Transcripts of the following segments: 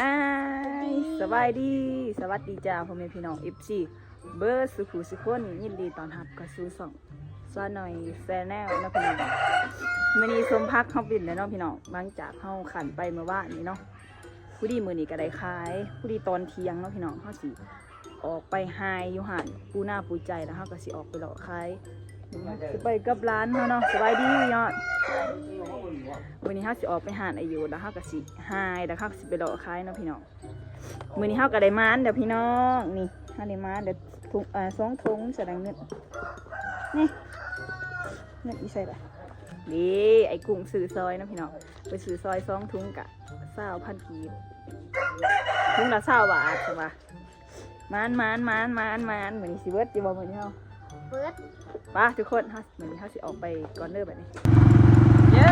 ฮายสบายดี สวัสดีจ้าพ่อแม่พี่น้อง FC เบอร์สุขุสุคนยินดีตอนรับกับสู่สองซาหน่อยแซนแนลนะพี่น้องมื้อนี้สมพักเฮาปิ่นแล้วเนาะพี่น้องหลังจากเฮาขันไปเมื่อวานนี้เนาะผู้ดีมือนี้ก็ได้ขายผู้ดีตอนเที่ยงเนาะพี่น้องเฮาสิออกไปไฮยูหันปูหน้าปูใจแล้วเฮาก็สิออกไปเลาะขาย สิไปกับร้านเฮาเนาะสบายดียอดวันนี้เฮาสิออกไปหาดอายุแล้วเฮาก็สิหายแล้วเฮาก็สิไปเลาะขายเนาะพี่น้องมื้อนี้เฮาก็ได้มานเดี๋ยวพี่น้องนี่เฮาได้มานเดี๋ยวถุงเอ่อสองถุงแสดงเงินนี่เงินอีใส่ละนี่ไอ้กุ้งซื้อซอยนะพี่น้องไปซื้อซอยสองถุงกะเศร้าพันกีบถุงละเศร้าบาทใช่ปะมานมานมานมานมานเหมือนสิเบิร์ดอยู่บ่เหมือนเฮาเปิด ปะทุกคนเฮาเหมือนเฮาสิออกไปก่อนเด้อแบบนี้ เย้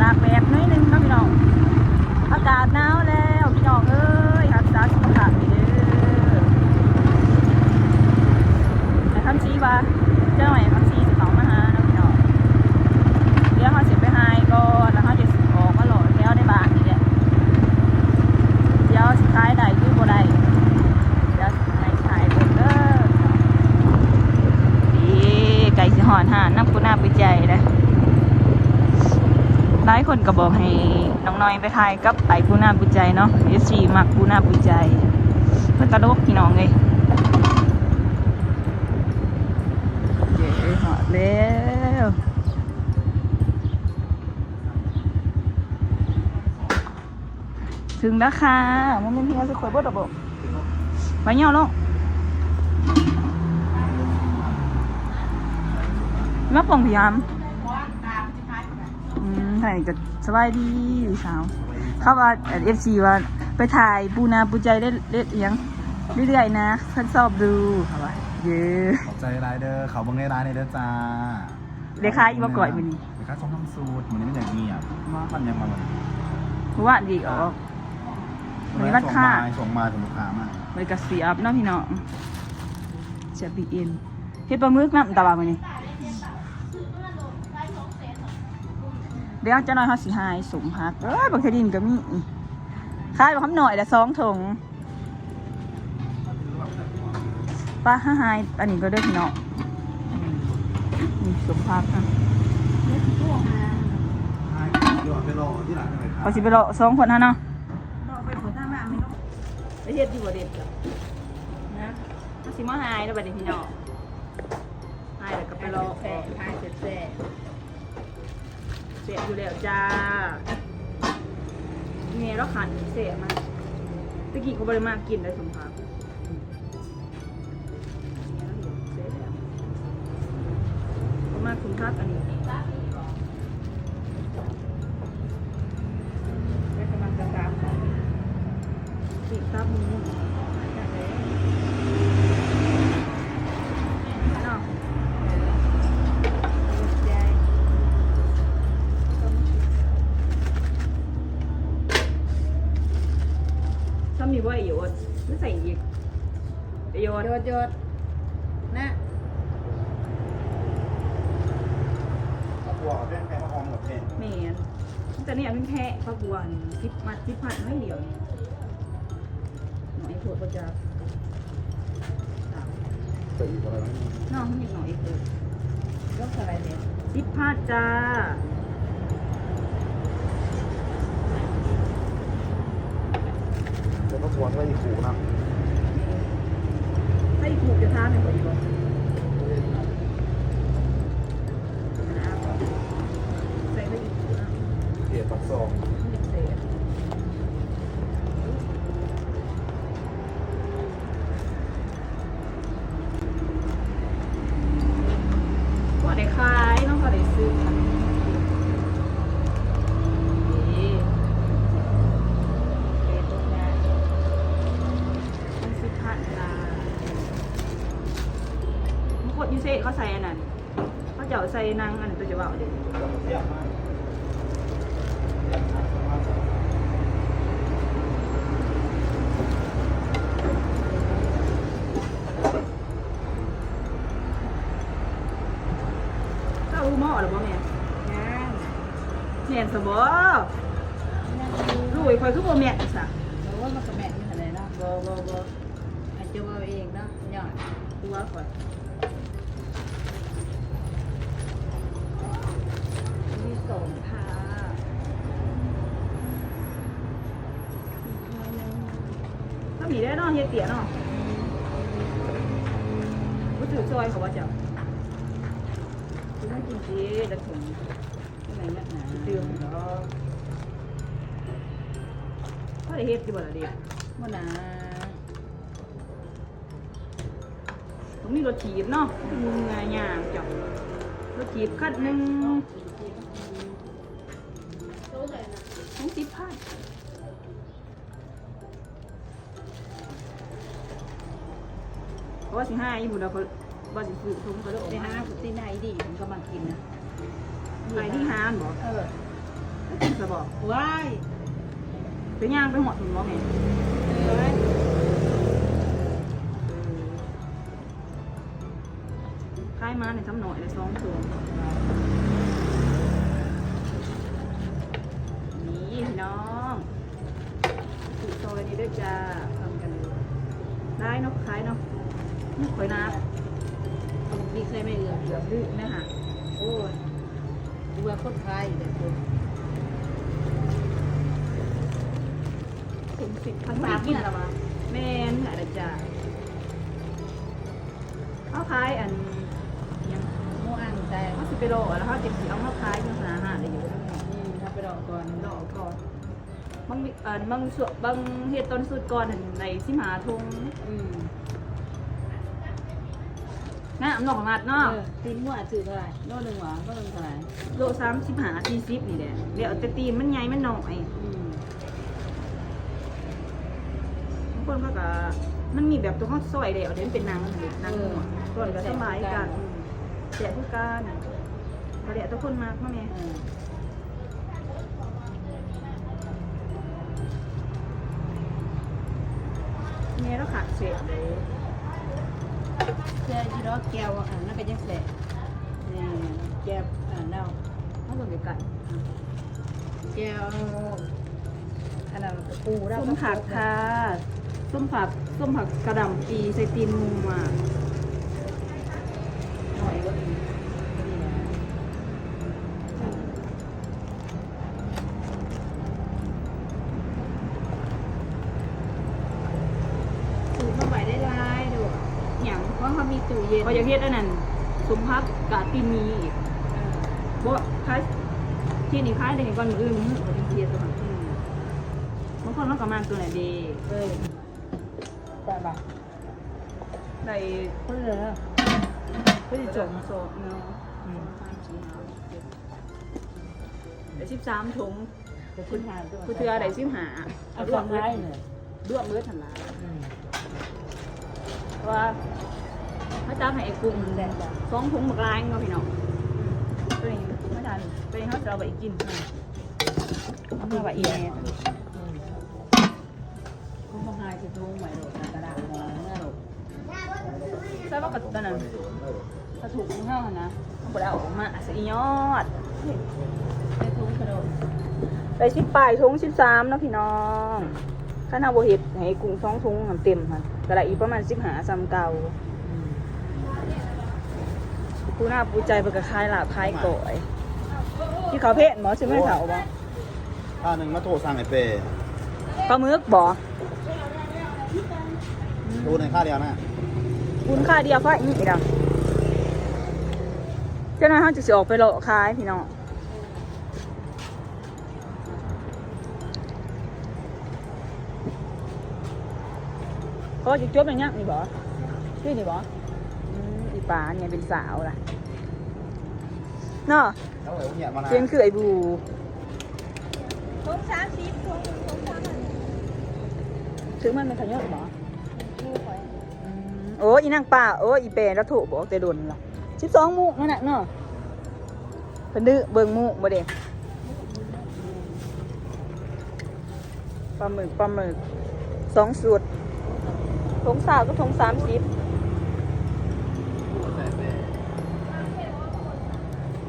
ตากแดดน้อยนึงเนาะพี่น้อง อากาศหนาวแล้วพี่น้องเอ้ยรักษาสุขภาพดีเด้อไอ้คำชี้ว่าเจ้าหน่อยคำชี้สิเขามาหาเนาะพี่น้อง เดี๋ยวเขาเสียไปหายก่อนแล้วเขาจะออกมาโหลดแถวในบ้านนี่แหละเดี๋ยวสิขายได้คือบ่ได้เดี๋ยวในขายเบิ่งเด้อ ดีไก่สิหอนหาน้ำกูน่าไปใจนะหลายคนก็บอกให้น้องน้อย ไปทายกับไอ้กูน่าปุใจเนาะเอซีมักกูน่าปุใจเพื่อนตลกพี่น้องเลยเย้หอดแล้วถึงแล้วค่ะมันไม่มีอะไรสักคนบ่ดอกบไปเงี้ยลงมาปองพยายามอืม ถ่ายก็สบายดีสาวเขาว่าเอฟซีว่าไปถ่ายปูนาปูใจได้เล่นเอียงเรื่อยๆนะทดสอบดูเขาว่าเย้ขอบใจไรเดอร์เขาบังไงร้านในเด้อจ้าเลขาอีมาก่อยมันนี่เลขาชมน้ำสูตรมันนี้ไม่อย่างเงียบมันยังมาเหมือนเพราะว่าดีออกวันนี้วันค่าส่งมาส่งลูกค้ามามันก็เสียบเนาะพี่น้องเสียบีเอ็นเฮ็ดปลาหมึกน้ำตาบามันนี่ เดี๋ยวเจะน้อยเขาสิหายสมพักเอ้ยบางทีดินก็มีขายบางคำหน่อยละสองถุงปลาห้าหายอันนี้ก็เด้อพี่น้องนี่สมพักนะเดี๋ยวไปรอที่หลังเลยครับเขาสิไปรอสองคนฮะเนาะไปเฮ็ดอยู่บ่เด็ดจ้ะนะเขาสิมาหายแล้วบัดนี้พี่น้องหายแล้วก็ไปรอแซ่หายเสร็จแซ่ เสียอยู่แล้วจ้าเมียเราขันเสียมากตะกี้เขาบริมากินได้สมภารเสียแล้วเขามาคุณภาพอันนี้ไปกำลังจะตามติดตับมือจากไหนเนาะใจซ้ำมีว่าไอโยดไม่ใส่อีก ไอโยดโยดโยดนะเอาตัวเอาแป้งแป้งมาหอมกับเพนแมนแต่เนี่ยเป็นแค่ข้าวบัวนี่สิบมัดสิบพันไม่เดียวนี่หน่อยโพดก็จะใส่อีกอะไรไหมน้องนิดหน่อยเออยกอะไรเนี่ยสิบพันจ้าแล้วก็ควรไว้อีกขู่นะ ให้ถูกจะท้าหนึ่งก่อนดีกว่าใส่ไปอีกนะ เกียรปักซอง ไม่อยากใส่อะว่าได้ขายน้องก็ได้ซื้อค่ะนี่เอ๊ะตรงนี้มันสิบพันลาบางคนยูเซ่เขาใส่อันนั้นเขาจะเอา ใส่นางอันนั้นตัวจะว่าเอาเด็กเทียบมากถ้ารู้หม้อหรือเปล่าแม่งานแม่นสบอลูกไอ้คอยคือบ่แม่นซะโอ้ยมันก็แม่นอยู่หั่นแหละเนาะบ่บ่บ่อาจจะว่าเองเนาะยอดตัวก่อน สองค่ะถ้ามีได้เนาะเฮียเตี๋ยเนาะรู้สึกซอยเขาว่าจะคุณต้องกินจีจะถึงที่ไหนนักหนาเดือนเนาะเขาได้เฮ็ดดีบ่ล่ะเด็กบ่หนาต้องมีรถถีบเนาะมึงงายางจับรถถีบคันหนึ่ง ต้องสิบพันเพราะว่าสิห้าอีบุญเราเขาว่าสิซื้อทุ่งเขาเลยไปหาผู้ที่ไหนดีผมก็มากินนะไปที่ห้านบอกเออกินสบอกว้ายไปย่างไปหอดถุนบอกไงเอ้ยคล้ายมาในซ้ำหน่อยในสองตัวนี่พี่น้องสูตรโซยนี้ ด้วยจ้าทำกันได้เนาะคล้ายเนาะนี่ข่อยน้มีใครไม่เหลือเหลือดื้อนะฮะโอ้ยดูว่าคนไทยเด็กคนถึงสิบพันสามกินแล้ววะแม่นอะไรจ้าเขาคล้ายอันยังโมอันใจเขาสิบไปโลแล้วเขาจะสีเอามาคล้ายยังหาหาได้อยู่อืมถ้าไปรอก่อนดอก่อน บางวิเอ่อบางส่วนบางเฮ็ดต้นสุดก่อนหั่นในสิมาทงอืมงามนอกงัดเอเนาะอตีนหัวถือเท่าไหร่โลหนึ่งหวานโลหนึ่งเท่าไหร่โลสามสิบห้าสี่สิบนี่แหละเดี๋ยวแต่ตีนมันใหญ่มันน้อยอืมบางคนเขาก็มันมีแบบตัวข้าวซอยเดี๋ยวเดี๋ยวมันเป็นหนังหั่นเลยหนังหัวต้นก็สบายกันแต่ผู้การก็เดี๋ยวทุกคนมากมาแม่ เออ แม่เราขาดเศษเลยเสื้อยีรอแก้วอันนั้นเป็นยังไงนี่แก้วอ่าเน่าเขาส่งไปกันแก้วอันนั้นปูเราส้มผักค่ะส้มผักส้มผักกระหล่ำปีใส่ตีนงูมาหน่อยก็มีนี่นะสูตรมาใหม่ได้ลายดู อย่าง เพราะ เขามีตู้เย็นก็อยากเฮ็ดอันนั้นสมพักกาตีนมีอีกเออบ่คล้ายที่นี่คล้ายเลยก่อนมืออื่นมันก็เป็นเทียตัวนั้นอืมบางคนมันก็มาตัวไหนดีเออแต่แบบได้คนเหลือก็จะจบโซเนาะอืมได้สิบสามถุงจะขึ้นหาด้วยผู้เทือได้สิบห้าเอาความร้ายเลยด้วงเลือดทันหลายอื มเพราะว่าพระเจ้าให้ไอ้กุ้งแดดจ้ะสองถุงหมกลายเนาะพี่น้องตัวนี้ไม่ทันตัวนี้เขาจะเอาไปกินเอามาไว้อีแม่อืมคุณต้องหายจะทุ่งใหม่โดดกระดาษมองเมื่อโดดใช่ว่ากับตอนนั้นถ้าถูกของเฮาหั่นนะเขาบอกเอาออกมาอาจจะอียอดได้ทุ่งกระโดดไปสิบปลายถุงสิบสามเนาะพี่น้องข้านาโบเห็ดให้กุ้งสองถุงทำเต็มมันกระไรอีกประมาณสิบหาซ้ำเก่า อืมผู้หน้าปูใจเปิดกระคายหลาบคายก่อยที่เขาเพศหมอใช่ไหมเขาบ่ข้าหนึ่งมาโทรสั่งไอ้เป้ปลาหมึกบ่ดูในค่าเดียวนะคุณค่าเดียวก็อีกดังเจ้าหน้าที่จะสิออกไปเลาะคายพี่น้องก็จะจบอย่างเงี้ยนี่บ่ชื่อนี่บ่อืมอีปลาเนี่ยเป็นสาวล่ะ เนาะแล้วเอ๋เนี่ยมานะเพียงคือไอ้บูทงสามสิบทงทงสามสิบถึงมันเป็นขยะบ่คู่ไปอืมโอ้อีนางป่าโอ้อีเปรแล้วถูกบอกแต่โดนล่ะสิบสองมุกนั่นน่ะเนาะเพิ่นดื้อเบิ่งมุกบ่เด้ปลาหมึกปลาหมึกสองสูตรทงสาวก็ทงสามสิบ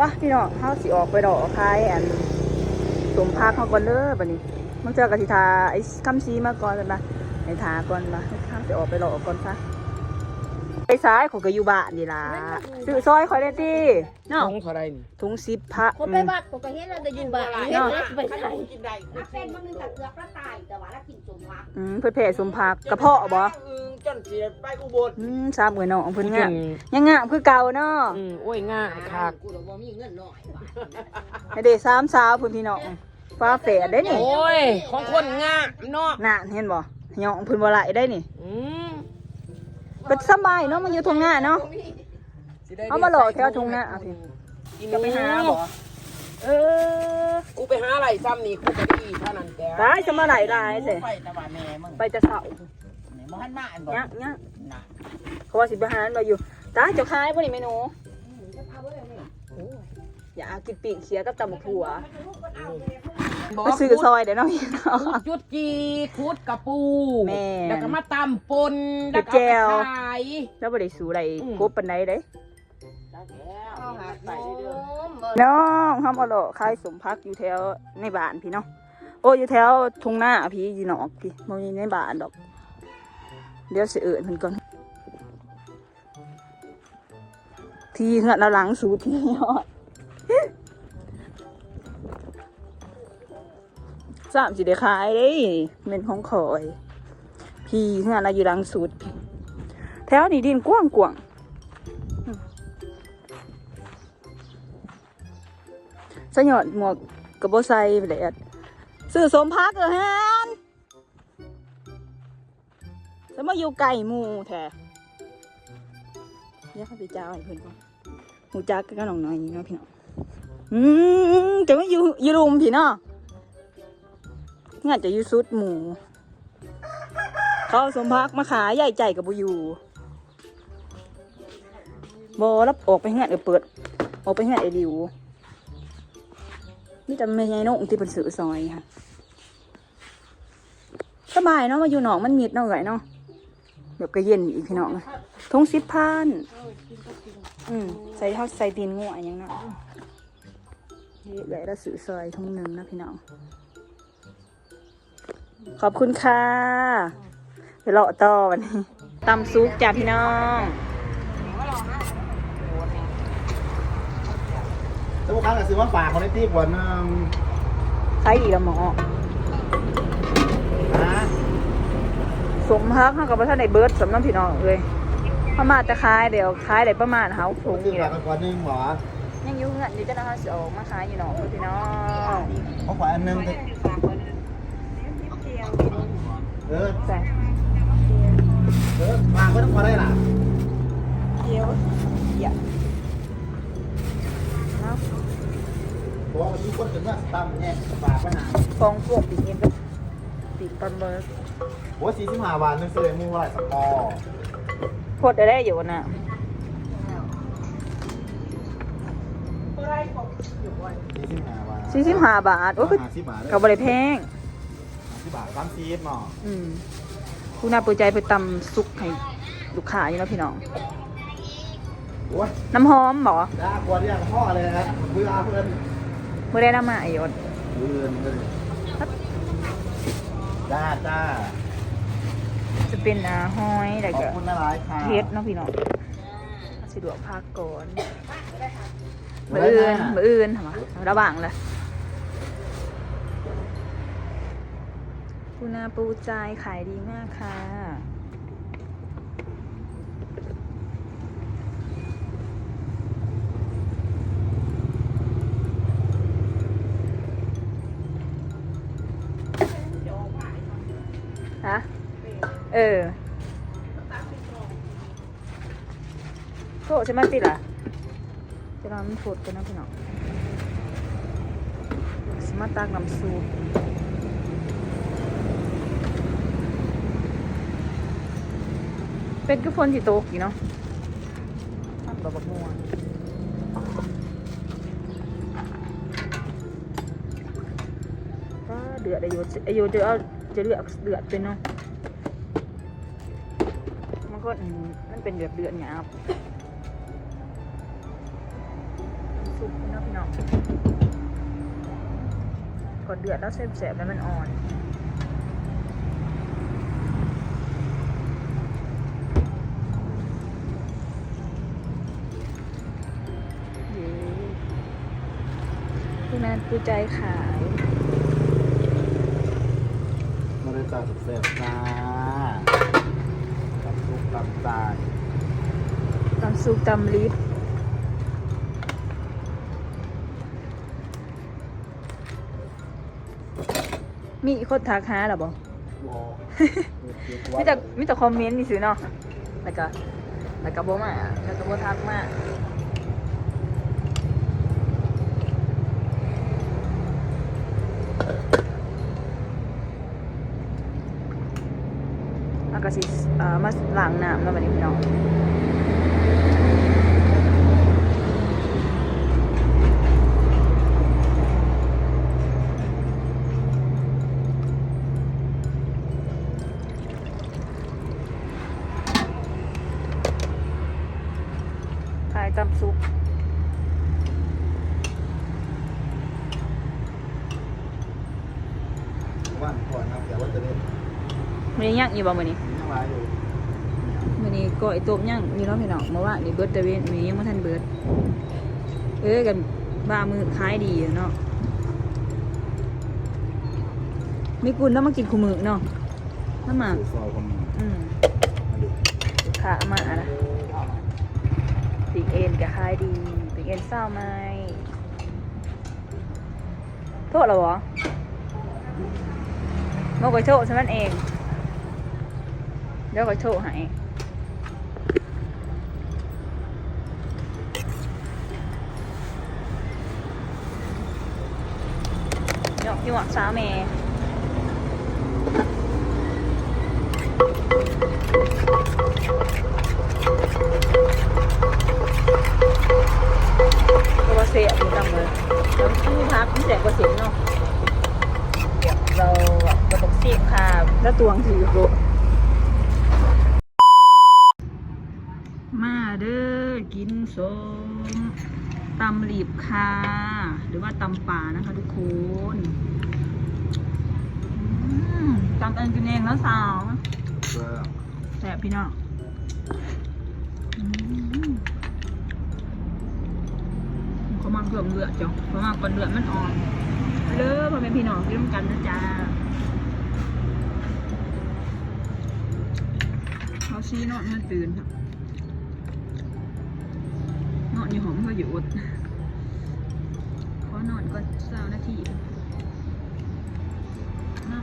ปะพี่น้องเฮาสิออกไปดอกคายอันสมพักเขาก่อนเด้อบัดนี้มึงเจอกะทิทาไอ้คำซีมาก่อนเลยนะไอ้ทาก่อนมาให้ข้ามไปออกไปหลอกก่อนซะ ไปซ้ายของก็อยู่บ้านนี่ล่ะซื้อซอยคอยได้ติเนาะน้องเท่าไรนี่ถุงสิบพักคนไปวัดผมก็เห็นเราจะอยู่บ้านเห็นแล้วไปใส่กินได้ถ้าเป็นมันนึงกับเกลือปลาตายแต่ว่าเรากินสมวักอืมเพื่อแผ่สมพักกระเพาะบ่อืมจนเสียไปอุบลอืมสามมือน้องเพิ่นงามยังงามคือเก่าเนาะอืมโอ้ยง่ายคักกูเราบ่มีเงินหน่อยว่ะให้ได้สามสาวเพิ่นพี่น้องฟ้าแฝดได้นี่โอ้ยของคนง่ายเนาะน่ะเห็นบ่ยองเพิ่นบ่ไหลได้นี่อืม ก็สบายเนาะมันอยู่ทงหน้าเนาะ สิได้เอามาหล่อแถวทุ่งนาเอาสิ อีจะไปหาบ่เออกูไปหาอะไรซ้ำนี่กูก็ดีเท่านั้นแกได้จะมาไหลได้เสไปแต่ว่าแม่มึงไปจะเสาแม่บ่หันมาอันบ่เนี้ยเนี้ยน่ะเขาว่าสิบหารมาอยู่ตาเจ้าคายบ่นี่เมนู อย่าเอากินปีกเขียกับตำบักถั่วไปซื้อซอยเดี๋ยวน้องพี่น้องจุดจีคุดกระปูแม่แล้วก็มาตำปนเผ็แล้วดก็แจ่วเอาไปขายแล้วบ่ได้สูอะไรอืมกบปานใดเด้เอาหาใส่เด้อน้องห้ามเอาหล่อขายสมพักอยู่แถวในบ้านพี่เนาะโอ้อยู่แถวทุ่งนาพี่อยู่นอกพี่บ่มีในบ้านดอก เดี๋ยวสิเอิ้นเพิ่นก่อน ที่เฮือนเราหลังสูที่ยอด สามสิได้ขายเด้เม็นของขอย พี่เฮือนเรอยู่หลังสุด แถวนี้ดินกว้างกว้างสยอดหมวกกระโบไซไปเลยอะซื้อสมพักเหรอฮนจะมาอยู่ไก่หมูแท้เดี๋ยวเข้าไปจ้าให้เพื่อนก่อนหมูจักก็น้องน้อยนี่เนาะพี่น้อง อืมจะไมาอยู่อยู่รุมพี่เนาะงานจะอยู่สุดหมู เขาเอาสมพักมาขายใหญ่ใจกับบุยูบอรับออกไปงานเออเปิด ออกไปงานไอดิวนี่แต่ไม่ใช่นกที่เป็นสื่อซอยค่ะสบายเนาะมาอยู่หนองมันมีดเนาะเอ๋ยเนาะแบบก็เย็นอีกพี่น้องทงสิบพันอืมใส่เท่าใส่ตีนงูอะไรอย่างเนาะนี่เลยละสื่อซอยทงหนึ่งนะพี่น้อง ขอบคุณค่ะ เดี๋ยวเราต่อวันนี้ตำซุปจ้าพี่น้องแล้วพวกค้าก็ซื้อมาฝากคนในที่กว่านึงใช้อีกแล้วหมอนะสมพักเขากับพระท่านในเบิร์ดสำน้ำพี่น้องเลยประมาณจะขายเดี๋ยวขายได้ประมาณเฮาถุงซื้อนี่แหฝากละกันกว่านึงหรอ ยังอยุ่งเงินนี่จะนะคะสิออกมาขายอยู่หนองเด้อพี่น้องเขาขวาอันนึงเออใส่เออฝากก็ต้องพอได้ล่ะเกี๊ยวเดี๋ยวเนาะเพราะว่าทุกคนถึงว่าตั้มเนี่ยฝากปัญหาฟองพวกปีกเงี้ยก็ปีกปลาเบิร์ดโอ้สี่สิบห้าบาทนึงซื้อเลยมูว่าไรสกอร์โคตรได้อยู่น่ะ สี่สิบห้าบาทสี่สิบห้าบาทโอ้ยห้าสิบบาทกับบริแพงห้าสิบบาทสามสิบเนาะอืมผู้น่าเปิดใจไปตำซุกให้ลูกค้าอยู่แล้วพี่น้อง โอ้ยน้ำหอมบอด่ากวนเนี่ยพ่อเลยนะครับเบื่อเพื่อนเมื่อได้น้ำมาไอยศเบื่อเลยจ้าจ้าจะเป็นอ่าห้อยแล้วขอบก็คุณนะหลายค่ะ เทสเนาะพี่น้องสะดวกพักก่อน มืออื่นมืออื่นทำไมระหว่างเลยปูนาปูใจขายดีมากค่ะ ฮะ เออโทษใช่ไหมติล่ะจะรอ มันฝดกันนะพี่น้องสมาตากน้ำซุปเป็นก็ฝนที่โตกอยู่เนาะทำแบบบักม่วงเดือดอายุอายุจะเอาจะเลือกเดือดเป็นเนาะมันก็มันเป็นเดือดเดือดหยาบ ก่อนเดือดแล้วแสบๆแล้วมันอ่อนเย้พี่นันปูใจขายมาได้จ่าสุดแซ่บจ้าตับซุปตับตายตำซุปตำลิฟ มีคนทักหาหรอบอกวอมีแต่มีแต่คอมเมนต์นี่ซื้อเนาะแล้วก็แล้วก็บ่มาแล้วก็บ่ทักมาแล้วก็สิเอ่อมาล้างน้ำแล้วบัดนี้พี่น้องขายตำซุป ว่านก่อนครับแต่ว่าจะเล่น มื้อนี้ ย่างอยู่บ่มื้อนี้ยังไรอยู่มื้อนี้ก้อยต้มย่างอยู่เนาะพี่น้องเมื่อวานนี่เบิดแต่เว้นมื้อนี้ยังบ่ทันเบิด เอ้ยกันบ้ามือขายดีอะเนาะมีกุลแล้วมากินคู่มือเนาะน้ำหมากซอยคนอืมมาดูขามานะปีกเอ็นก็ขายดีปีกเอ็นเศร้าไหมโทษเหรอวะมาก่อยโทษฉันมันเองเดี๋ยวก่อยโทษให้หยอกพี่หวังสาวเมย์ตัวเสียอยู่ตังเลยแล้วที่พักมันเสียกว่าเสียงเนาะเดี๋ยวเราแบบกระตกเสียงค่ะแล้วตวงถือโบมาเด้อกิน ส้มตำหลีบค่ะหรือว่าตำป่านะคะทุกคนตำเองกินเองแล้วสาวแสบพี่น้องเขามาเกือเลือดจ้ะเขามาก่อนเลือดมันอ่อนเลิศมาเป็นพี่น้องกินร่วมกันนะจ๊ะเขาชี้นอนมันตื่นครับน อนอยู่หอมเขาอยู่อดขอนอนก่อนสาวนาทีเนาะ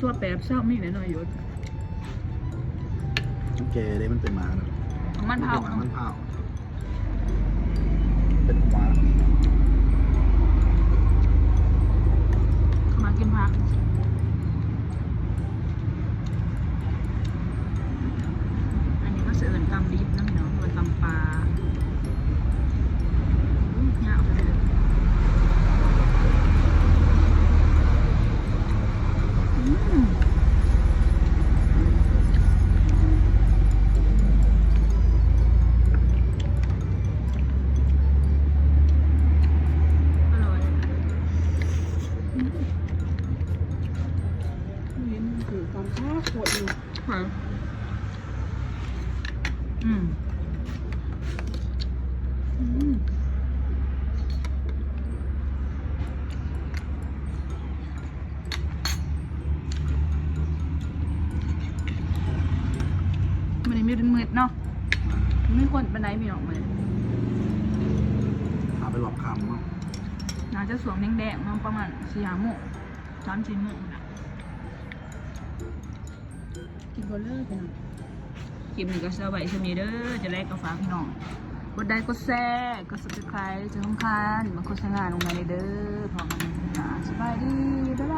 ตัวแปบเศร้ามีหน่อยหน่อยๆอยู่แกได้มันเป็นหมาเนอะมันเผาเป็นหมามันเผาเป็นหมา มากินพัก อันนี้ก็เสือนตำดิบนะพี่น้องเป็นตำปลาอุ้ยยาวไปเลยอืมอร่อยอืม เห็นมันคือตอนข้าขวดอยู่ ค่ะอืมอืม มันนี้มืดมืดๆเนาะไม่คนปันไดพี่น้องเลยพาไปหลอกคำเนาะน่าจะสวมแดงๆมาประมาณสี่ห้าโมงสามสี่โมงนะกินบอลเลอร์ไปหน่อยคลิปนี้ก็สบายสมีเด้อจะแลกกับฟ้ากพี่น้องกดได้กดแซ่กด subscribe จะต้องคานมาโฆษณาลงมาเลยเด้อพร้อมกันนะสบายดีบ๊ายบาย